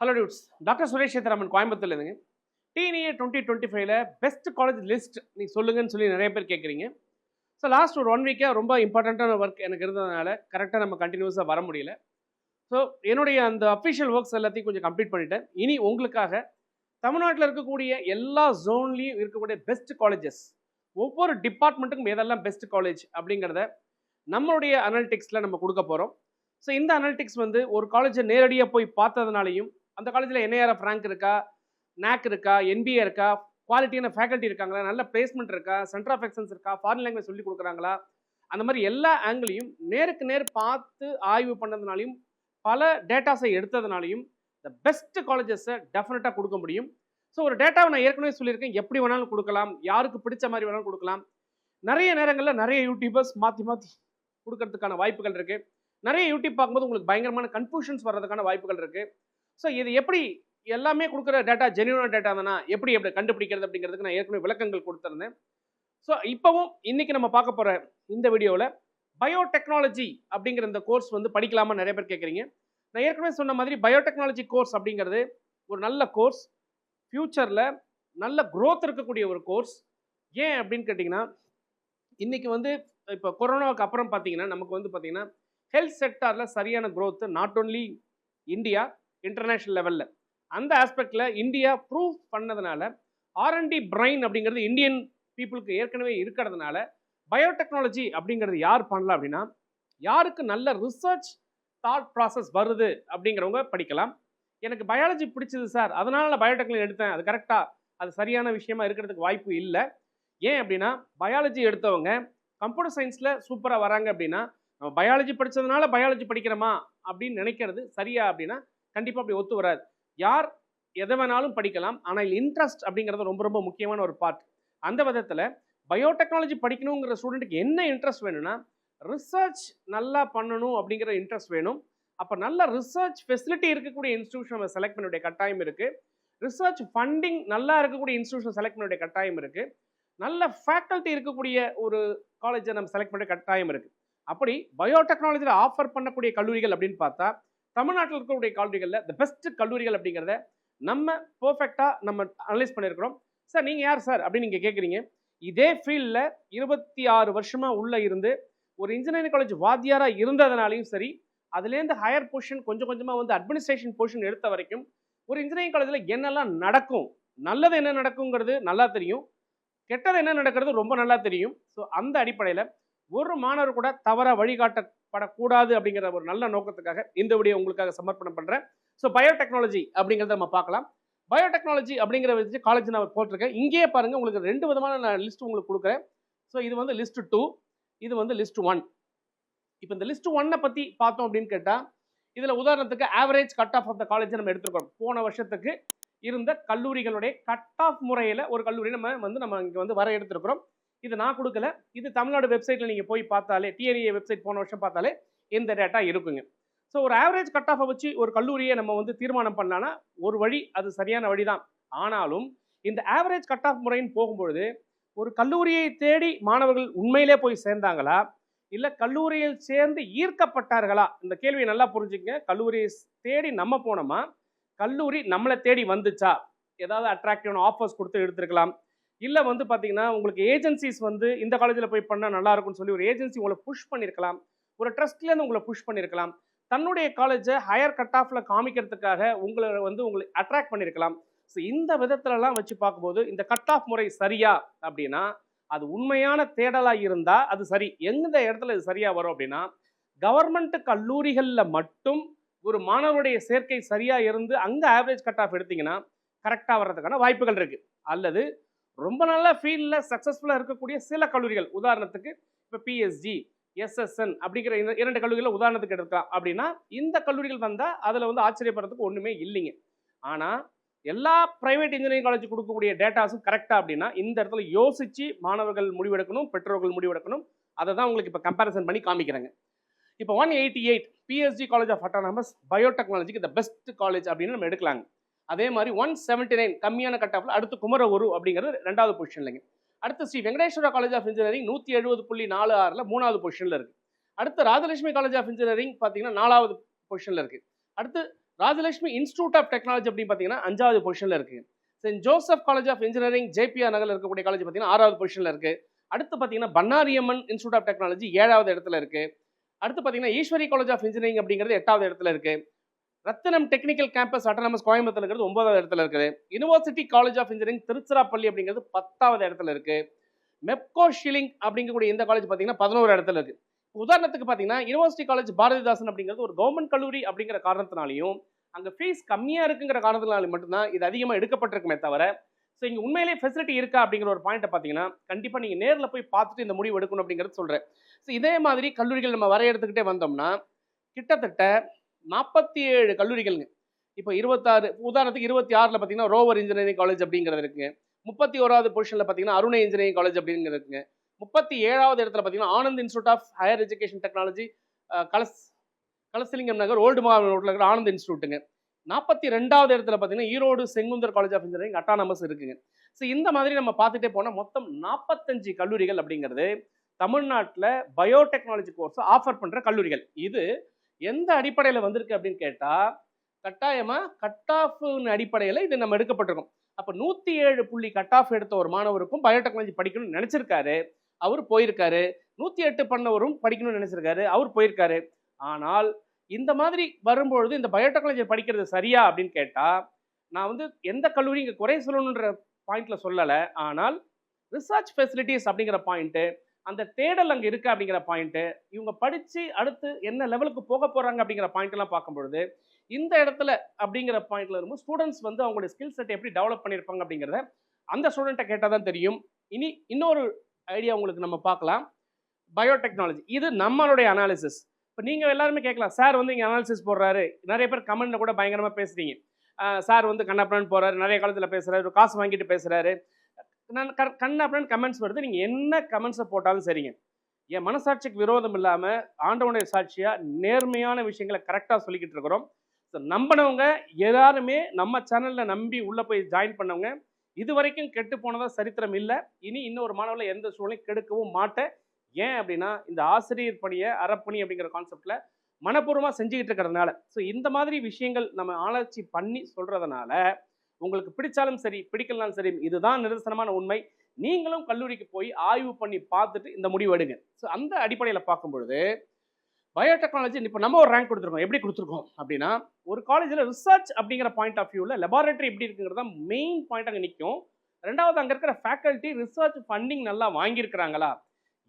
Hello dudes doctor Suresh Sethuraman கோயம்புத்தூர்ல இருந்துங்க. DNA twenty twenty ஃபைவ்ல பெஸ்ட் காலேஜ் லிஸ்ட் நீங்கள் சொல்லுங்கன்னு சொல்லி நிறைய பேர் கேட்குறீங்க ஸோ லாஸ்ட் ஒரு ஒன் வீக்காக ரொம்ப இம்பார்ட்டண்ட்டான ஒர்க் எனக்கு இருந்ததுனால கரெக்டாக நம்ம கண்டினியூஸாக வர முடியல. ஸோ என்னுடைய அந்த அஃபிஷியல் ஒர்க்ஸ் எல்லாத்தையும் கொஞ்சம் கம்ப்ளீட் பண்ணிட்டேன். இனி உங்களுக்காக தமிழ்நாட்டில் இருக்கக்கூடிய எல்லா ஜோன்லேயும் இருக்கக்கூடிய பெஸ்ட் காலேஜஸ் ஒவ்வொரு டிபார்ட்மெண்ட்டுக்கும் எதெல்லாம் பெஸ்ட் காலேஜ் அப்படிங்கிறத நம்மளுடைய அனாலிட்டிக்ஸில் நம்ம கொடுக்க போகிறோம் ஸோ இந்த அனாலிட்டிக்ஸ் வந்து ஒரு காலேஜை நேரடியாக போய் பார்த்ததுனாலையும் அந்த காலேஜில் என்ஐஆர் ஃப்ராங்க் இருக்கா நேக் இருக்கா என்பிஏ இருக்கா குவாலிட்டியான ஃபேக்கல்ட்டி இருக்காங்களா நல்ல பிளேஸ்மெண்ட் இருக்கா சென்டர் ஆஃப் எக்ஸன்ஸ் இருக்கா ஃபாரின் லாங்குவேஜ் சொல்லி கொடுக்குறாங்களா? அந்த மாதிரி எல்லா ஆங்கிளையும் நேருக்கு நேர் பார்த்து ஆய்வு பண்ணதுனாலையும் பல டேட்டாஸை எடுத்ததுனாலையும் த பெஸ்ட் காலேஜஸை டெஃபினட்டாக கொடுக்க முடியும். ஸோ ஒரு டேட்டாவை நான் ஏற்கனவே சொல்லியிருக்கேன். எப்படி வேணாலும் கொடுக்கலாம் யாருக்கு பிடிச்ச மாதிரி வேணாலும் கொடுக்கலாம். நிறைய நேரங்களில் நிறைய யூடியூபர்ஸ் மாற்றி மாற்றி கொடுக்கறதுக்கான வாய்ப்புகள் இருக்குது நிறைய யூடியூப் பார்க்கும்போது உங்களுக்கு பயங்கரமான கன்ஃபியூஷன்ஸ் வர்றதுக்கான வாய்ப்புகள் இருக்குது ஸோ இது எப்படி எல்லாமே கொடுக்குற டேட்டா ஜென்யூனான டேட்டா தானா? எப்படி எப்படி கண்டுபிடிக்கிறது அப்படிங்கிறதுக்கு நான் ஏற்கனவே விளக்கங்கள் கொடுத்துருந்தேன். ஸோ இப்போவும் இன்றைக்கி நம்ம பார்க்க போகிற இந்த வீடியோவில் பயோடெக்னாலஜி அப்படிங்கிற இந்த கோர்ஸ் வந்து படிக்கலாமா? நிறைய பேர் கேட்குறீங்க நான் ஏற்கனவே சொன்ன மாதிரி பயோடெக்னாலஜி கோர்ஸ் அப்படிங்கிறது ஒரு நல்ல கோர்ஸ் ஃப்யூச்சரில் நல்ல க்ரோத் இருக்கக்கூடிய ஒரு கோர்ஸ் ஏன் அப்படின்னு கேட்டிங்கன்னா இன்றைக்கி வந்து இப்போ கொரோனாவுக்கு அப்புறம் பார்த்தீங்கன்னா நமக்கு வந்து பார்த்திங்கன்னா ஹெல்த் செக்டாரில் சரியான growth not only India international லெவலில் அந்த ஆஸ்பெக்டில் இந்தியா ப்ரூவ் பண்ணதுனால ஆர்என்டி பிரைன் அப்படிங்கிறது இந்தியன் பீப்புளுக்கு ஏற்கனவே இருக்கிறதுனால பயோடெக்னாலஜி அப்படிங்கிறது யார் பண்ணலாம் அப்படின்னா யாருக்கு நல்ல ரிசர்ச் தாட் ப்ராசஸ் வருது அப்படிங்கிறவங்க படிக்கலாம். எனக்கு பயாலஜி பிடிச்சது சார் அதனால நான் பயோடெக்னாலஜி எடுத்தேன். அது கரெக்டாக அது சரியான விஷயமா இருக்கிறதுக்கு வாய்ப்பு இல்லை. ஏன் அப்படின்னா பயாலஜி எடுத்தவங்க கம்ப்யூட்டர் சயின்ஸில் சூப்பராக வராங்க அப்படின்னா நம்ம பயாலஜி படித்ததுனால பயாலஜி படிக்கிறோமா அப்படின்னு நினைக்கிறது சரியா அப்படின்னா கண்டிப்பாக அப்படி ஒத்து வராது. யார் எதை வேணாலும் படிக்கலாம் ஆனால் இன்ட்ரெஸ்ட் அப்படிங்கிறது ரொம்ப ரொம்ப முக்கியமான ஒரு பார்ட் அந்த விதத்தில் பயோடெக்னாலஜி படிக்கணுங்கிற ஸ்டூடெண்ட்டுக்கு என்ன இன்ட்ரெஸ்ட் வேணும்னா ரிசர்ச் நல்லா பண்ணணும் அப்படிங்கிற இன்ட்ரெஸ்ட் வேணும். அப்போ நல்ல ரிசர்ச் ஃபெசிலிட்டி இருக்கக்கூடிய இன்ஸ்டியூஷன் நம்ம செலக்ட் பண்ண கட்டாயம் இருக்குது ரிசர்ச் ஃபண்டிங் நல்லா இருக்கக்கூடிய இன்ஸ்டியூஷன் செலக்ட் பண்ண கட்டாயம் இருக்குது நல்ல ஃபேக்கல்ட்டி இருக்கக்கூடிய ஒரு காலேஜை நம்ம செலக்ட் பண்ண கட்டாயம் இருக்குது அப்படி பயோடெக்னாலஜியில் ஆஃபர் பண்ணக்கூடிய கல்லூரிகள் அப்படின்னு பார்த்தா தமிழ்நாட்டில் இருக்கக்கூடிய கல்லூரிகளில் த பெஸ்ட் கல்லூரிகள் அப்படிங்கிறத நம்ம பர்ஃபெக்டாக நம்ம அனலைஸ் பண்ணியிருக்கிறோம். சார் நீங்கள் யார் சார் அப்படின்னு நீங்கள் கேட்குறீங்க இதே ஃபீல்டில் இருபத்தி ஆறு வருஷமாக உள்ளே இருந்து ஒரு இன்ஜினியரிங் காலேஜ் வாத்தியாராக இருந்ததுனாலையும் சரி அதுலேருந்து ஹையர் பொசிஷன் கொஞ்சம் கொஞ்சமாக வந்து அட்மினிஸ்ட்ரேஷன் பொசிஷன் எடுத்த வரைக்கும் ஒரு இன்ஜினியரிங் காலேஜில் என்னெல்லாம் நடக்கும் நல்லது என்ன நடக்குங்கிறது நல்லா தெரியும். கெட்டது என்ன நடக்கிறது ரொம்ப நல்லா தெரியும். ஸோ அந்த அடிப்படையில் ஒரு மாணவர் கூட தவறாக படக்கூடாது அப்படிங்கிற ஒரு நல்ல நோக்கத்துக்காக இந்த வீடியோ உங்களுக்காக சமர்ப்பணம் பண்ணுறேன் ஸோ பயோடெக்னாலஜி அப்படிங்கிறத நம்ம பார்க்கலாம். பயோடெக்னாலஜி அப்படிங்கிற வச்சு காலேஜ் நான் போட்டிருக்கேன். இங்கேயே பாருங்கள் உங்களுக்கு ரெண்டு விதமான நான் லிஸ்ட் உங்களுக்கு கொடுக்குறேன். ஸோ இது வந்து லிஸ்ட் டூ இது வந்து லிஸ்ட் ஒன் இப்போ இந்த லிஸ்ட் ஒன்னை பற்றி பார்த்தோம் அப்படின்னு கேட்டால் இதில் உதாரணத்துக்கு average cut off of the college நம்ம எடுத்துருக்கோம். போன வருஷத்துக்கு இருந்த கல்லூரிகளுடைய கட் ஆஃப் முறையில் ஒரு கல்லூரி நம்ம வந்து நம்ம இங்கே வந்து வர எடுத்திருக்கிறோம் இது நான் கொடுக்கல. இது தமிழ்நாடு வெப்சைட்டில் நீங்கள் போய் பார்த்தாலே டிஎன்ஏ வெப்சைட் போன வருஷம் பார்த்தாலே இந்த டேட்டா இருக்குங்க. ஸோ ஒரு ஆவரேஜ் கட் ஆஃபை வச்சு ஒரு கல்லூரியை நம்ம வந்து தீர்மானம் பண்ணலான்னா ஒரு வழி அது சரியான வழி தான் ஆனாலும் இந்த ஆவரேஜ் கட் ஆஃப் முறைன்னு போகும்பொழுது ஒரு கல்லூரியை தேடி மாணவர்கள் உண்மையிலே போய் சேர்ந்தாங்களா? இல்லை கல்லூரியில் சேர்ந்து ஈர்க்கப்பட்டார்களா? இந்த கேள்வியை நல்லா புரிஞ்சுக்கங்க. கல்லூரியை தேடி நம்ம போனோமா? கல்லூரி நம்மளை தேடி வந்துச்சா? ஏதாவது அட்ராக்டிவான ஆஃபர்ஸ் கொடுத்து எடுத்துருக்கலாம். இல்லை வந்து பார்த்தீங்கன்னா உங்களுக்கு ஏஜென்சிஸ் வந்து இந்த காலேஜில் போய் பண்ணால் நல்லா இருக்கும்னு சொல்லி ஒரு ஏஜென்சி உங்களை புஷ் பண்ணியிருக்கலாம் ஒரு ட்ரஸ்ட்லேருந்து உங்களை புஷ் பண்ணியிருக்கலாம் தன்னுடைய காலேஜை ஹையர் கட் ஆஃபில் காமிக்கிறதுக்காக உங்களை வந்து உங்களை அட்ராக்ட் பண்ணியிருக்கலாம் ஸோ இந்த விதத்துலலாம் வச்சு பார்க்கும்போது இந்த கட் ஆஃப் முறை சரியா அப்படின்னா அது உண்மையான தேடலாக இருந்தால் அது சரி. எந்த இடத்துல இது சரியாக வரும் அப்படின்னா கவர்மெண்ட் கல்லூரிகளில் மட்டும் ஒரு மாணவருடைய சேர்க்கை சரியாக இருந்து அங்கே ஆவரேஜ் கட் ஆஃப் எடுத்திங்கன்னா கரெக்டாக வர்றதுக்கான வாய்ப்புகள் இருக்குது அல்லது ரொம்ப நல்ல ஃபீல்டில் சக்ஸஸ்ஃபுல்லாக இருக்கக்கூடிய சில கல்லூரிகள். உதாரணத்துக்கு இப்போ பிஎஸ்ஜி எஸ்எஸ்என் அப்படிங்கிற இந்த இரண்டு கல்லூரிகளை உதாரணத்துக்கு எடுக்கலாம் அப்படின்னா இந்த கல்லூரிகள் வந்தால் அதில் வந்து ஆச்சரியப்படுறதுக்கு ஒன்றுமே இல்லைங்க. ஆனால் எல்லா ப்ரைவேட் இன்ஜினியரிங் காலேஜ் கொடுக்கக்கூடிய டேட்டாஸும் கரெக்டாக அப்படின்னா இந்த இடத்துல யோசித்து மாணவர்கள் முடிவெடுக்கணும் பெற்றோர்கள் முடிவெடுக்கணும். அதை தான் உங்களுக்கு இப்போ கம்பேரிசன் பண்ணி காமிக்கிறேங்க. இப்போ one eighty eight PSG college of autonomous பயோடெக்னாலஜிக்கு the best college அப்படின்னு நம்ம எடுக்கலாங்க. அதே மாதிரி ஒன் செவன்ட்டி நைன் கம்மியான கட் ஆஃபில் அடுத்து குமரகுரு அப்படிங்கிறது ரெண்டாவது பொசிஷன்லங்க அடுத்து Sri Venkateswara college of engineering நூற்றி எழுபது புள்ளி நாலு ஆறில் மூணாவது பொசிஷனில் இருக்குது அடுத்து ராஜலட்சுமி காலேஜ் ஆஃப் இன்ஜினியரிங் பார்த்தீங்கன்னா நாலாவது பொசிஷனில் இருக்குது அடுத்து ராஜலட்சுமி இன்ஸ்டியூட் ஆஃப் டெக்னாலஜி அப்படின்னு பார்த்தீங்கன்னா அஞ்சாவது பொசிஷனில் இருக்குது saint Joseph college of engineering JPR நகரில் இருக்கக்கூடிய காலேஜ் பார்த்தீங்கன்னா ஆறாவது பொசிஷனில் இருக்குது அடுத்து பார்த்தீங்கன்னா பன்னாரியம்மன் இன்ஸ்டியூட் ஆஃப் டெக்னாலஜி ஏழாவது இடத்துல இருக்குது அடுத்து பார்த்தீங்கன்னா ஈஸ்வரி காலேஜ் ஆஃப் இன்ஜினியரிங் அப்படிங்கிறது எட்டாவது இடத்துல இருக்குது Rathinam technical campus autonomous Coimbatore இருக்கிறது ஒன்பதாவது இடத்துல இருக்குது. University college of engineering Tiruchirappalli அப்படிங்கிறது பத்தாவது இடத்துல இருக்குது மெப்கோ ஷிலிங் அப்படிங்கக்கூடிய இந்த காலேஜ் பார்த்தீங்கன்னா பதினோரு இடத்துல இருக்குது உதாரணத்துக்கு பார்த்தீங்கன்னா யூனிவர்சிட்டி காலேஜ் பாரதிதாசன் அப்படிங்கிறது ஒரு கவர்மெண்ட் கல்லூரி அப்படிங்கிற காரணத்தினாலையும் அங்கே ஃபீஸ் கம்மியாக இருக்குங்கிற காரணத்தினாலும் மட்டும்தான் இது அதிகமாக எடுக்கப்பட்டிருக்குமே தவிர ஸோ இங்கே உண்மையிலேயே ஃபெசிலிட்டி இருக்கா அப்படிங்கிற ஒரு பாயிண்ட்டை பார்த்தீங்கன்னா கண்டிப்பாக நீங்கள் நேரில் போய் பார்த்துட்டு இந்த முடிவு எடுக்கணும் அப்படிங்கிறது சொல்கிறேன் ஸோ இதே மாதிரி கல்லூரிகள் நம்ம வரையறுத்துக்கிட்டே வந்தோம்னா கிட்டத்தட்ட நாற்பத்தி ஏழு கல்லூரிகள்ங்க. இப்போ இருபத்தாறு உதாரணத்துக்கு இருபத்தி ஆறில் பார்த்தீங்கன்னா ரோவர் இன்ஜினியரிங் காலேஜ் அப்படிங்கிறது இருக்குங்க முப்பத்தி ஓராவது பொசிஷனில் பார்த்தீங்கன்னா அருணை இன்ஜினியரிங் காலேஜ் அப்படிங்கிறது இருக்குங்க முப்பத்தி ஏழாவது இடத்துல பார்த்தீங்கன்னா Anand institute of higher education technology கலஸ் Kalasalingam Nagar old மாவட்ட ரோட்டில் இருக்கிற ஆனந்த் இன்ஸ்டியூட்டுங்க நாற்பத்தி ரெண்டாவது இடத்துல பார்த்தீங்கன்னா Erode Sengunthar college of engineering autonomous இருக்குங்க. ஸோ இந்த மாதிரி நம்ம பார்த்துட்டே போனால் மொத்தம் நாற்பத்தஞ்சு கல்லூரிகள் அப்படிங்கிறது தமிழ்நாட்டில் பயோடெக்னாலஜி கோர்ஸ் ஆஃபர் பண்ணுற கல்லூரிகள். இது எந்த அடிப்படையில் வந்திருக்கு அப்படின்னு கேட்டால் கட்டாயமாக கட் ஆஃப்னு அடிப்படையில் இது நம்ம எடுக்கப்பட்டிருக்கோம். அப்போ நூற்றி ஏழு புள்ளி கட் ஆஃப் எடுத்த ஒரு மாணவருக்கும் பயோடெக்னாலஜி படிக்கணும்னு நினச்சிருக்காரு. அவர் போயிருக்காரு. நூற்றி எட்டு பண்ணவரும் படிக்கணும்னு நினச்சிருக்காரு. அவர் போயிருக்காரு. ஆனால் இந்த மாதிரி வரும்பொழுது இந்த பயோடெக்னாலஜி படிக்கிறது சரியா அப்படின்னு கேட்டால் நான் வந்து எந்த கல்லூரி இங்கே குறை சொல்லணுன்ற பாயிண்டில் சொல்லலை. ஆனால் ரிசர்ச் ஃபெசிலிட்டிஸ் அப்படிங்கிற பாயிண்ட்டு அந்த தேடல் அங்கே இருக்குது அப்படிங்கிற பாயிண்ட்டு இவங்க படித்து அடுத்து என்ன லெவலுக்கு போக போகிறாங்க அப்படிங்கிற பாயிண்ட்லாம் பார்க்கும்பொழுது இந்த இடத்துல அப்படிங்கிற பாயிண்ட்ல இருக்கும் ஸ்டூடெண்ட்ஸ் வந்து அவங்களுடைய ஸ்கில் செட் எப்படி டெவலப் பண்ணியிருப்பாங்க அப்படிங்கிறத அந்த ஸ்டூடெண்ட்டை கேட்டால் தான் தெரியும். இனி இன்னொரு ஐடியா உங்களுக்கு நம்ம பார்க்கலாம். பயோடெக்னாலஜி இது நம்மளுடைய அனாலிசிஸ் இப்போ நீங்கள் எல்லாருமே கேட்கலாம் சார் வந்து இங்கே அனாலிசிஸ் போடுறாரு. நிறைய பேர் கமெண்ட்டில் கூட பயங்கரமாக பேசுகிறீங்க சார் வந்து கண்ணப்பனன் போகிறாரு நிறைய காலத்தில் பேசுகிறாரு காசு வாங்கிட்டு பேசுகிறாரு நான் கண்ணப்பனன் கமெண்ட்ஸ் வருது. நீங்கள் என்ன கமெண்ட்ஸை போட்டாலும் சரிங்க. என் மனசாட்சிக்கு விரோதம் இல்லாமல் ஆண்டவனுடைய சாட்சியாக நேர்மையான விஷயங்களை கரெக்டாக சொல்லிக்கிட்டு இருக்கிறோம். ஸோ நம்பினவங்க எல்லாருமே நம்ம சேனலில் நம்பி உள்ளே போய் ஜாயின் பண்ணவங்க இது வரைக்கும் கெட்டு போனதாக சரித்திரம் இல்லை. இனி இன்னொரு மாணவர்களை எந்த சூழ்நிலையும் கெடுக்கவும் மாட்டேன். ஏன் அப்படின்னா இந்த ஆசிரியர் பணியை அறப்பணி அப்படிங்கிற கான்செப்டில் மனப்பூர்வமாக செஞ்சுக்கிட்டு இருக்கிறதுனால. ஸோ இந்த மாதிரி விஷயங்கள் நம்ம ஆராய்ச்சி பண்ணி சொல்கிறதுனால உங்களுக்கு பிடிச்சாலும் சரி பிடிக்கலனாலும் சரி இதுதான் நிதர்சனமான உண்மை. நீங்களும் கல்லூரிக்கு போய் ஆய்வு பண்ணி பார்த்துட்டு இந்த முடிவு எடுங்க. ஸோ அந்த அடிப்படையில் பார்க்கும் பொழுது பயோடெக்னாலஜி இப்போ நம்ம ஒரு ரேங்க் கொடுத்துருக்கோம். எப்படி கொடுத்துருக்கோம் அப்படின்னா ஒரு காலேஜில் ரிசர்ச் அப்படிங்கிற பாயிண்ட் ஆஃப் வியூவில் லெபார்டரி எப்படி இருக்குங்கிறது தான் மெயின் பாயிண்ட் அங்கே நிற்கும் ரெண்டாவது அங்கே இருக்கிற ஃபேக்கல்ட்டி ரிசர்ச் ஃபண்டிங் நல்லா வாங்கியிருக்கிறாங்களா?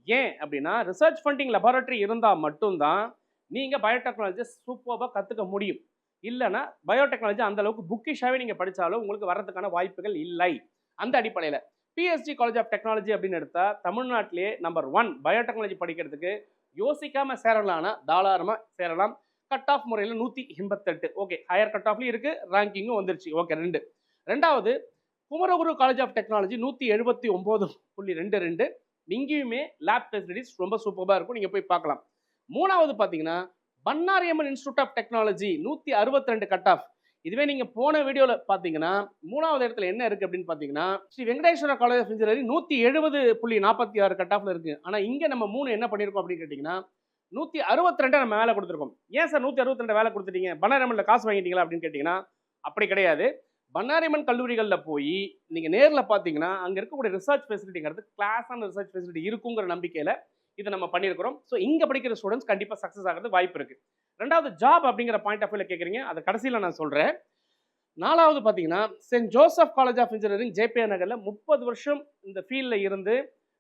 ஏன் அப்படின்னா ரிசர்ச் ஃபண்டிங் லெபார்டரி இருந்தால் மட்டும்தான் நீங்கள் பயோடெக்னாலஜி சூப்பராக கற்றுக்க முடியும். இல்லைன்னா பயோடெக்னாலஜி அந்த அளவுக்கு புக்கிஷாகவே நீங்கள் படித்தாலும் உங்களுக்கு வர்றதுக்கான வாய்ப்புகள் இல்லை. அந்த அடிப்படையில் பிஎஸ்டி காலேஜ் ஆஃப் டெக்னாலஜி அப்படின்னு எடுத்தால் தமிழ்நாட்டிலே நம்பர் ஒன் பயோடெக்னாலஜி படிக்கிறதுக்கு யோசிக்காமல் சேரலாம்னா தாராளமாக சேரலாம். கட் ஆஃப் முறையில் நூற்றி எண்பத்தெட்டு. ஓகே ஹையர் கட் ஆஃப்லையும் இருக்குது ரேங்கிங்கும் வந்துருச்சு. ஓகே ரெண்டு. ரெண்டாவது குமரகுரு காலேஜ் ஆஃப் டெக்னாலஜி நூற்றி எழுபத்தி ஒம்பது புள்ளி ரெண்டு ரெண்டு. இங்கேயுமே லேப் ஃபெசிலிட்டிஸ் ரொம்ப சூப்பராக இருக்கும். நீங்கள் போய் பார்க்கலாம். மூணாவது பார்த்தீங்கன்னா பன்னாரியம்மன் இன்ஸ்டியூட் ஆஃப் டெக்னாலஜி நூற்றி அறுபத்தி ரெண்டு கட் ஆஃப் இதுவே நீங்கள் போன வீடியோவில் பார்த்தீங்கன்னா மூணாவது இடத்துல என்ன இருக்குது அப்படின்னு பார்த்தீங்கன்னா Sri Venkateswara college of engineering நூற்றி எழுபது புள்ளி நாற்பத்தி ஆறு கட் ஆஃப்ல இருக்குது ஆனால் இங்கே நம்ம மூணு என்ன பண்ணியிருக்கோம் அப்படின்னு கேட்டிங்கன்னா நூற்றி அறுபத்தி ரெண்டை நம்ம வேலை கொடுத்துருக்கோம். ஏன் சார் நூற்றி அறுபத்தி ரெண்டு வேலை கொடுத்துட்டீங்க பன்னாரியம்மனில் காசு வாங்கிட்டீங்களா அப்படின்னு கேட்டிங்கன்னா அப்படி கிடையாது. பன்னாரியம்மன் கல்லூரிகளில் போய் நீங்கள் நேரில் பார்த்தீங்கன்னா அங்கே இருக்கக்கூடிய ரிசர்ச் ஃபெசிலிட்டிங்கிறது கிளாஸான ரிசர்ச் ஃபெசிலிட்டி இருக்குங்கிற நம்பிக்கையில் இதை நம்ம பண்ணியிருக்கிறோம். ஸோ இங்கே படிக்கிற ஸ்டூடெண்ட்ஸ் கண்டிப்பாக சக்ஸஸ் ஆகிறது வாய்ப்பு இருக்குது ரெண்டாவது ஜாப் அப்படிங்கிற பாயிண்ட் ஆஃப் வியூவில் கேட்குறீங்க அதை கடைசியில் நான் சொல்கிறேன் நாலாவது பார்த்தீங்கன்னா saint Joseph college of engineering ஜேபே நகரில் முப்பது வருஷம் இந்த ஃபீல்டில் இருந்து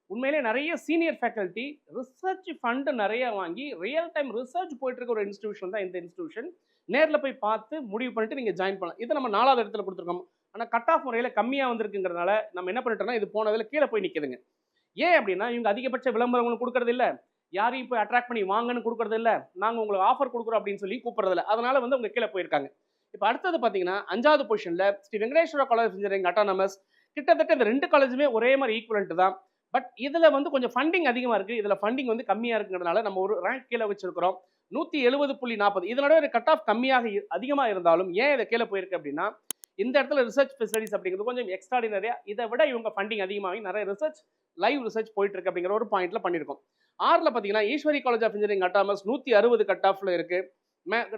உண்மையிலே நிறைய சீனியர் ஃபேக்கல்ட்டி ரிசர்ச் ஃபண்டு நிறைய வாங்கி ரியல் டைம் ரிசர்ச் போயிட்டு இருக்க ஒரு இன்ஸ்டியூஷன் தான் இந்த இன்ஸ்டியூஷன் நேரில் போய் பார்த்து முடிவு பண்ணிட்டு நீங்கள் ஜாயின் பண்ணலாம். இதை நம்ம நாலாவது இடத்துல கொடுத்துருக்கோம். ஆனால் கட் ஆஃப் முறையில் கம்மியாக வந்திருக்குங்கிறதுனால நம்ம என்ன பண்ணிட்டோம்னா இது போனதில் கீழே போய் நிற்கிதுங்க ஏன் அப்படின்னா இவங்க அதிகபட்ச விளம்பரங்களும் கொடுக்கறது இல்ல. யாரையும் போய் அட்ராக்ட் பண்ணி வாங்கன்னு கொடுக்கறது நாங்கள் உங்களுக்கு ஆஃபர் கொடுக்குறோம் அப்படின்னு சொல்லி கூப்பிடுறது இல்லை. அதனால வந்து அவங்க கீழே போயிருக்காங்க. இப்போ அடுத்தது பார்த்தீங்கன்னா அஞ்சாவது பொசிஷனில் Sri Venkateswara college of engineering autonomous கிட்டத்தட்ட இந்த ரெண்டு காலேஜுமே ஒரே மாதிரி ஈக்குவலண்ட் தான். பட் இதில் வந்து கொஞ்சம் ஃபண்டிங் அதிகமாக இருக்குது இதில் ஃபண்டிங் வந்து கம்மியாக இருக்குங்கிறதுனால நம்ம ஒரு ரேங்க் கீழே வச்சிருக்கிறோம். நூற்றி எழுபது புள்ளி நாற்பது இதனோட ஒரு கட் ஆஃப் கம்மியாக இ- அதிகமாக இருந்தாலும் ஏன் இதை கீழே போயிருக்கு அப்படின்னா இந்த இடத்துல ரிசர்ச் ஃபெசிலிட்டிஸ் அப்படிங்கிறது கொஞ்சம் எக்ஸ்ட்ராடினரியா இதை விட இவங்க ஃபண்டிங் அதிகமாகி நிறைய ரிசர்ச் லைவ் ரிசர்ச் போயிட்டு இருக்கு அப்படிங்கிற ஒரு பாயிண்ட்ல பண்ணியிருக்கோம். ஆறில் பார்த்தீங்கன்னா Easwari college of engineering autonomous நூற்றி அறுபது கட் ஆஃப்ல இருக்கு.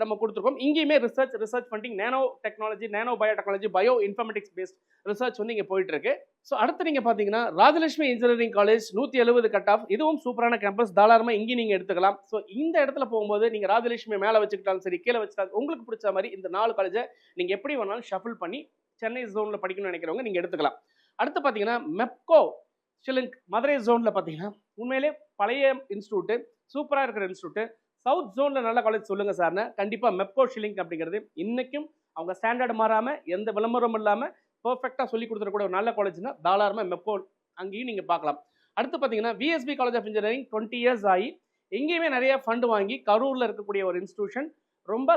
நம்ம கொடுத்துருக்கோம். இங்கேயுமே research research funding nano technology nano bio technology bio informatics based research வந்து இங்கே போயிட்டு இருக்கு ஸோ அடுத்து நீங்கள் பார்த்தீங்கன்னா ராஜலட்சுமி இன்ஜினியரிங் காலேஜ் நூற்றி எழுபது கட் ஆஃப் இதுவும் சூப்பரான கேம்பஸ் தாராளமாக இங்கே நீங்கள் எடுத்துக்கலாம். ஸோ இந்த இடத்துல போகும்போது நீங்கள் ராஜலட்சுமி மேலே வச்சுக்கிட்டாலும் சரி கீழே வச்சுட்டாலும் உங்களுக்கு பிடிச்ச மாதிரி இந்த நாலு காலேஜை நீங்கள் எப்படி வேணாலும் ஷஃபிள் பண்ணி சென்னை ஜோனில் படிக்கணும்னு நினைக்கிறவங்க நீங்கள் எடுத்துக்கலாம். அடுத்து பார்த்தீங்கன்னா மெப்கோ ஷிலிங்க் மதுரை ஜோனில் பார்த்தீங்கன்னா உண்மையிலே பழைய இன்ஸ்டியூட்டு சூப்பராக இருக்கிற இன்ஸ்டியூட்டு சவுத் ஜோனில் நல்ல காலேஜ் சொல்லுங்கள் சார்னு கண்டிப்பாக மெப்கோ ஷிலிங்க் அப்படிங்கிறது இன்றைக்கும் அவங்க ஸ்டாண்டர்ட் மாறாமல் எந்த விளம்பரமும் இல்லாமல் பர்ஃபெக்டாக சொல்லி கொடுத்துருக்கூடிய ஒரு நல்ல காலேஜ்னா தாராளமாக மெப்கோ அங்கேயும் நீங்கள் பார்க்கலாம். அடுத்து பார்த்தீங்கன்னா VSB college of engineering twenty years ஆகி எங்கேயுமே நிறைய ஃபண்டு வாங்கி கரூரில் இருக்கக்கூடிய ஒரு இன்ஸ்டியூஷன் ரொம்ப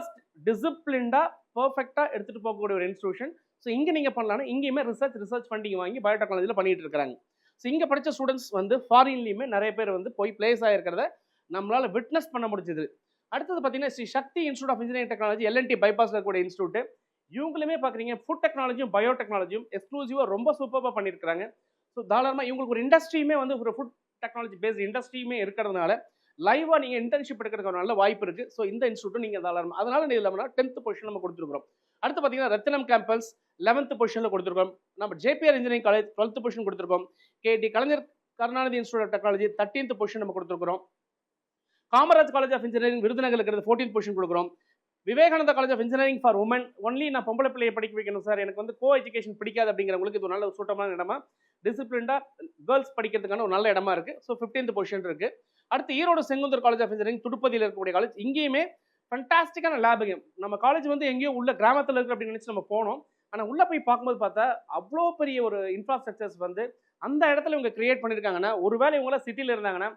டிசிப்ளின்டாக பர்ஃபெக்டாக எடுத்துகிட்டு போகக்கூடிய ஒரு இன்ஸ்டியூஷன் ஸோ இங்கே நீங்கள் பண்ணலாம்னா இங்கேயுமே ரிசர்ச் ரிசர்ச் ஃபண்டிங் வாங்கி பயோடெக்னாலஜியில் பண்ணிகிட்டு இருக்கிறாங்க. ஸோ இங்கே படித்த ஸ்டூடெண்ட்ஸ் வந்து ஃபாரின்லேயுமே நிறைய பேர் வந்து போய் பிளேஸ் ஆகிருக்கிறத நம்மளால் விட்னஸ் பண்ண முடிஞ்சது. அடுத்தது பார்த்தீங்கன்னா Sri Sakthi institute of engineering technology L and T பைபாஸில் இருக்கக்கூடிய இன்ஸ்டியூட் இவங்களுமே பார்க்குறீங்க ஃபுட் டெக்னாலஜியும் பயோ டெக்னாலஜியும் எக்ஸ்க்ளூசிவாக ரொம்ப சூப்பராக பண்ணியிருக்காங்க ஸோ தாராளமாக இவங்களுக்கு ஒரு இண்டஸ்ட்ரியுமே வந்து ஒரு ஃபுட் டெக்னாலஜி பேஸ்ட் இண்டஸ்ட்ரியுமே இருக்கிறதுனால லைவாக நீங்கள் இன்டர்ன்ஷிப் எடுக்கிறதுக்கு ஒரு நல்ல வாய்ப்பு இருக்குது ஸோ இந்த இன்ஸ்டியூட்டும் நீங்கள் தாராளமாக அதனால் நீங்கள் இல்லாமல் டென்த் பொசிஷன் நம்ம கொடுத்துருக்குறோம். அடுத்து பார்த்தீங்கன்னா ரத்தினம் கேம்பஸ் லெவன்த் பொசிஷனில் கொடுத்துருக்கோம். நம்ம JPR engineering college twelfth position கொடுத்துருக்கோம். கேடி Kalaignar Karunanidhi institute of technology thirteenth position நம்ம கொடுத்துருக்கோம் Kamaraj college of engineering Virudhunagar இருக்கிறது ஃபோர்டீன் பொசிஷன் கொடுக்குறோம். Vivekananda college of engineering for women only நான் பொம்பளை பிள்ளையை படிக்க வைக்கணும் சார் எனக்கு வந்து கோ எஜுகேஷன் பிடிக்காது அப்படிங்கிறவங்களுக்கு இது ஒரு நல்ல சூட்டமான இடமா. டிசிப்ளின்டா கேர்ள்ஸ் படிக்கிறதுக்கான ஒரு நல்ல இடமா இருக்கு. ஸோ ஃபிஃப்டீன்த் பொசிஷன் இருக்குது அடுத்து Erode Sengunthar college of engineering துடுப்பதியில் இருக்கக்கூடிய காலேஜ் இங்கேயுமே ஃபண்டாஸ்டிக்கான லேபுங்க நம்ம காலேஜ் வந்து எங்கேயோ உள்ள கிராமத்தில் இருக்கு அப்படின்னு நினச்சி நம்ம போனோம். ஆனால் உள்ளே போய் பார்க்கும்போது பார்த்தா அவ்வளோ பெரிய ஒரு இன்ஃப்ராஸ்ட்ரக்சர்ஸ் வந்து அந்த இடத்துல இவங்க கிரியேட் பண்ணியிருக்காங்கன்னா ஒருவேளை இவங்களாம் சிட்டியில் இருந்தாங்கன்னா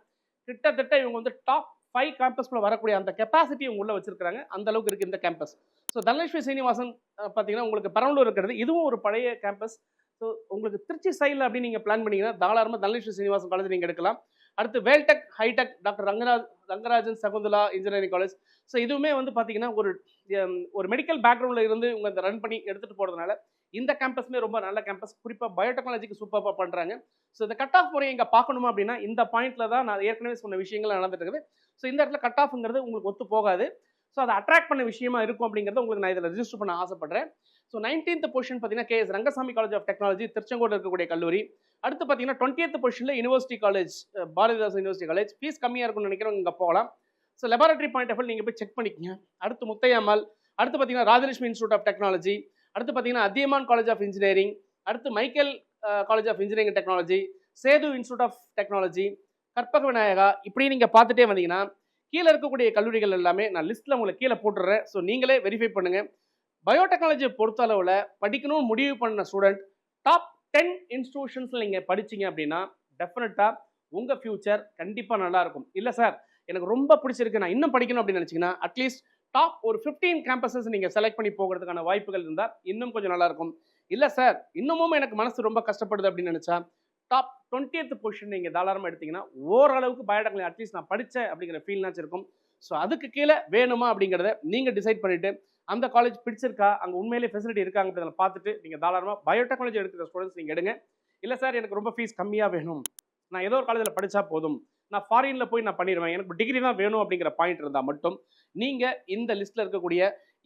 கிட்டத்தட்ட இவங்க வந்து டாப் ஃபைவ் கேம்பஸ்க்குள்ள வரக்கூடிய அந்த கெப்பாசிட்டி உள்ள வச்சிருக்காங்க அந்த அளவுக்கு இருக்குது இந்த கேம்பஸ் ஸோ தனலட்சுமி சீனிவாசன் பார்த்தீங்கன்னா உங்களுக்கு பெரம்பலூர் இருக்கிறது. இதுவும் ஒரு பழைய கேம்பஸ் ஸோ உங்களுக்கு திருச்சி சைடில் அப்படின்னு நீங்கள் பிளான் பண்ணீங்கன்னா தாராளமாக தனலட்சுமி சீனிவாசன் காலேஜ் நீங்கள் எடுக்கலாம். அடுத்து Veltech high tech doctor Rangaraj Rangarajan Sakunthala engineering college. So இதுவுமே வந்து பார்த்தீங்கன்னா ஒரு ஒரு மெடிக்கல் பேக்ரவுண்டில் இருந்து இவங்க இந்த ரன் பண்ணி எடுத்துகிட்டு போகிறதுனால இந்த கேம்பஸ்மே ரொம்ப நல்ல கேம்பஸ் குறிப்பாக பயோடெக்னாலஜிக்கு சூப்பராக பண்ணுறாங்க ஸோ இந்த கட் ஆஃப் முறையை இங்கே பார்க்கணுமா அப்படின்னா இந்த பாயிண்டில் தான் நான் ஏற்கனவே சொன்ன விஷயங்கள் நடந்துட்டு இருக்குது. ஸோ இந்த இடத்துல கட் ஆஃப்ங்கிறது உங்களுக்கு ஒத்து போகாது. ஸோ அதை அட்ராக்ட் பண்ண விஷயமா இருக்கும் அப்படிங்கிறத உங்களுக்கு நான் இதில் ரிஜிஸ்டர் பண்ண ஆசைப்படுறேன். ஸோ நைன்டீன்த் பொசிஷன் பார்த்தீங்கன்னா K S Rangasamy college of technology Tiruchengode இருக்கக்கூடிய கல்லூரி. அடுத்து பார்த்தீங்கன்னா டுவெண்ட்டியத் பொசிஷனில் university college Bharathidasan university college fees கம்மியாக இருக்கும்னு நினைக்கிறவங்க இங்கே போகலாம். ஸோ லெபார்டரி பாயிண்ட் ஆஃப் நீங்கள் போய் செக் பண்ணிக்கங்க. அடுத்து முத்தையாமல் அடுத்து பார்த்தீங்கன்னா ராஜலட்சுமி இன்ஸ்டியூட் ஆஃப் டெக்னாலஜி அடுத்து பார்த்தீங்கன்னா அதியமான் காலேஜ் ஆஃப் இன்ஜினியரிங் அடுத்து Michael college of engineering technology Sethu institute of technology Karpaga Vinayaka இப்படி நீங்கள் பார்த்துட்டே வந்தீங்கன்னா கீழே இருக்கக்கூடிய கல்லூரிகள் எல்லாமே நான் லிஸ்ட்டில் உங்களை கீழே போட்டுடுறேன் ஸோ நீங்களே வெரிஃபை பண்ணுங்கள் பயோடெக்னாலஜியை பொறுத்த அளவில் படிக்கணும்னு முடிவு பண்ண ஸ்டூடெண்ட் டாப் டென் இன்ஸ்டியூஷன்ஸில் நீங்கள் படிச்சீங்க அப்படின்னா டெஃபினட்டாக உங்கள் ஃப்யூச்சர் கண்டிப்பாக நல்லா இருக்கும். இல்லை சார் எனக்கு ரொம்ப பிடிச்சிருக்கு. நான் இன்னும் படிக்கணும் அப்படின்னு நினச்சிங்கன்னா அட்லீஸ்ட் டாப் ஒரு ஃபிஃப்டீன் கேம்பஸஸ் நீங்கள் செலக்ட் பண்ணி போகிறதுக்கான வாய்ப்புகள் இருந்தால் இன்னும் கொஞ்சம் நல்லாயிருக்கும் இல்லை சார் இன்னமும் எனக்கு மனசு ரொம்ப கஷ்டப்படுது அப்படின்னு நினச்சா டாப் டுவெண்ட்டியத் பொசிஷன் நீங்கள் தாராளமாக எடுத்தீங்கன்னா ஓரளவுக்கு பயோடெக்னாலஜி அட்லீஸ்ட் நான் படித்தேன் அப்படிங்கிற ஃபீல்னாச்சும் இருக்கும். ஸோ அதுக்கு கீழே வேணுமா அப்படிங்கிறத நீங்கள் டிசைட் பண்ணிவிட்டு அந்த காலேஜ் பிடிச்சிருக்கா? அங்கே உண்மையிலே ஃபெசிலிட்டி இருக்காங்க அப்படின்றத பார்த்துட்டு நீங்கள் தாராளமாக பயோடெக்னாலஜி எடுக்கிற ஸ்டூடெண்ட்ஸ் நீங்கள் எடுங்க. இல்லை சார் எனக்கு ரொம்ப ஃபீஸ் கம்மியாக வேணும். நான் ஏதோ ஒரு காலேஜில் படித்தா போதும். நான் ஃபாரினில் போய் நான் பண்ணிடுவேன் எனக்கு டிகிரி தான் வேணும் அப்படிங்கிற பாயிண்ட் இருந்தால் மட்டும் நீங்கள் இந்த லிஸ்ட்டில் இருக்கக்கூடிய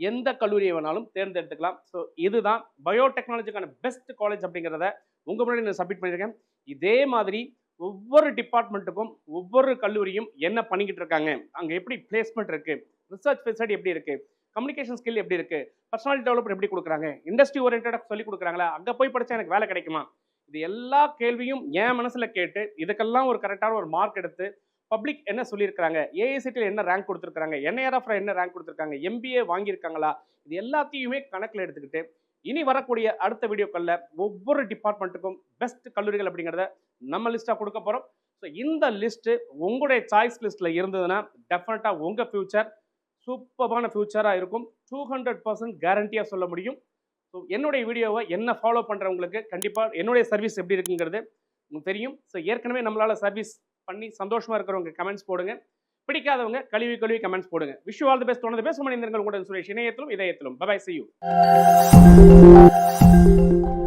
எந்த கல்லூரியை வேணாலும் தேர்ந்தெடுத்துக்கலாம். ஸோ இதுதான் பயோடெக்னாலஜிக்கான பெஸ்ட் காலேஜ் அப்படிங்கிறத உங்கள் முன்னாடி நான் சப்மிட் பண்ணியிருக்கேன். இதே மாதிரி ஒவ்வொரு டிபார்ட்மெண்ட்டுக்கும் ஒவ்வொரு கல்லூரியும் என்ன பண்ணிக்கிட்டு இருக்காங்க? அங்கே எப்படி பிளேஸ்மெண்ட் இருக்குது ரிசர்ச் ஃபெசிலிட்டி எப்படி இருக்குது கம்யூனிகேஷன் ஸ்கில் எப்படி இருக்குது பர்சனாலிட்டி டெவலப்மெண்ட் எப்படி கொடுக்குறாங்க? இண்டஸ்ட்ரி ஓரியன்டாக சொல்லி கொடுக்குறாங்களா? அங்கே போய் படித்தா எனக்கு வேலை கிடைக்குமா? இது எல்லா கேள்வியும் என் மனசில் கேட்டு இதுக்கெல்லாம் ஒரு கரெக்டான ஒரு மார்க் எடுத்து பப்ளிக் என்ன சொல்லியிருக்காங்க ஏஐசிடியில் என்ன ரேங்க் கொடுத்துருக்காங்க என்ஐஆர்எஃப்ல என்ன ரேங்க் கொடுத்துருக்காங்க? எம்பிஏ வாங்கியிருக்காங்களா? இது எல்லாத்தையுமே கணக்கில் எடுத்துக்கிட்டு இனி வரக்கூடிய அடுத்த வீடியோக்களில் ஒவ்வொரு டிபார்ட்மெண்ட்டுக்கும் பெஸ்ட் கல்லூரிகள் அப்படிங்கிறத நம்ம லிஸ்ட்டாக கொடுக்க போகிறோம் ஸோ இந்த லிஸ்ட்டு உங்களுடைய சாய்ஸ் லிஸ்ட்டில் இருந்ததுன்னா டெஃபினட்டாக உங்கள் ஃப்யூச்சர் சூப்பரான ஃப்யூச்சராக இருக்கும். டூ ஹண்ட்ரட் பர்சன்ட் கேரண்டியாக சொல்ல முடியும். ஸோ என்னுடைய வீடியோவை என்ன ஃபாலோ பண்ணுறவங்களுக்கு கண்டிப்பாக என்னுடைய சர்வீஸ் எப்படி இருக்குங்கிறது உங்களுக்கு தெரியும். ஸோ ஏற்கனவே நம்மளால் சர்வீஸ் பண்ணி சந்தோஷமாக இருக்கிறவங்க கமெண்ட்ஸ் போடுங்க. பிடிக்காதவங்க கழுவி கழுவி கமெண்ட்ஸ் போடுங்க. Wish all the best one the best மனிதர்கள் கூட சுரேஷ் இணையத்திலும் இதயத்திலும். பபாய் செய்யும் you.